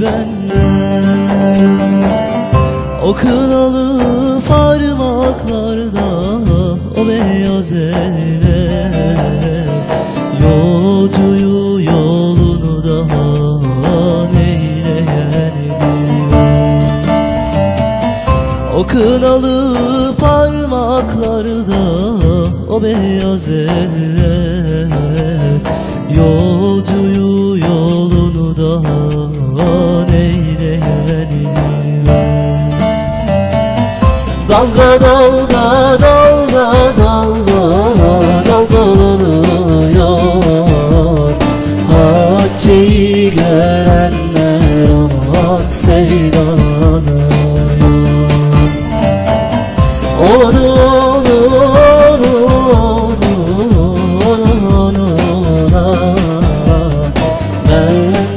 benler O kınalı parmaklarda o beyaz eller Yolcuyu yolunu daha neyleyendir O kınalı parmaklarda o beyaz eller Dalga dalga dalga dalga dalgalanıyor Hacce'yi görenler aman seyranıyor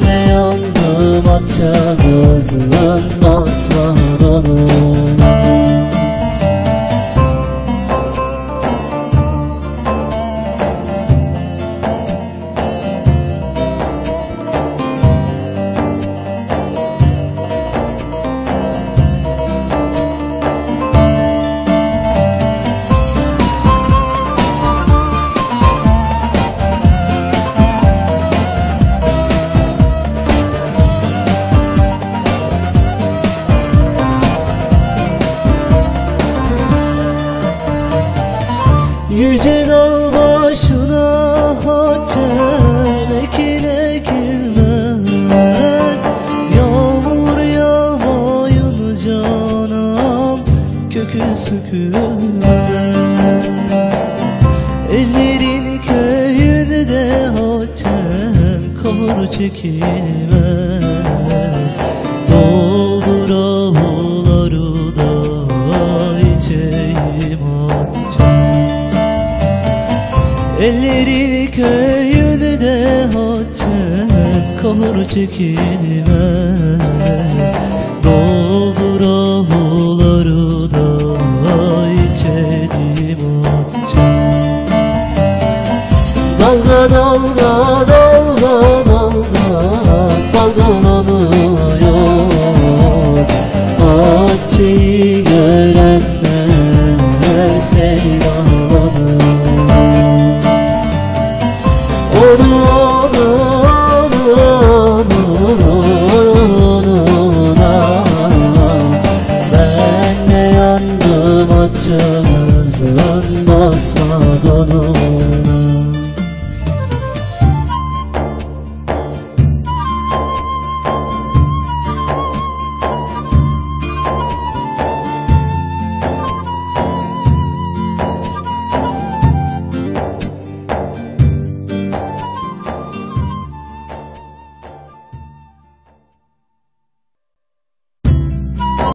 de yandım açça kızın basmadan Yüce dağ başına haccel ekin ekilmez Yağmur yağmayınca anam kökü sökülmez. Ellerin köyünde haccel kor çekilmez Elleri köyünde haccem kahır çekilmez Doldur avuları da içelim haccem Dalga dalga dalga dalga dalgalanıyor Hacce'yi Ben de yandım açığınızın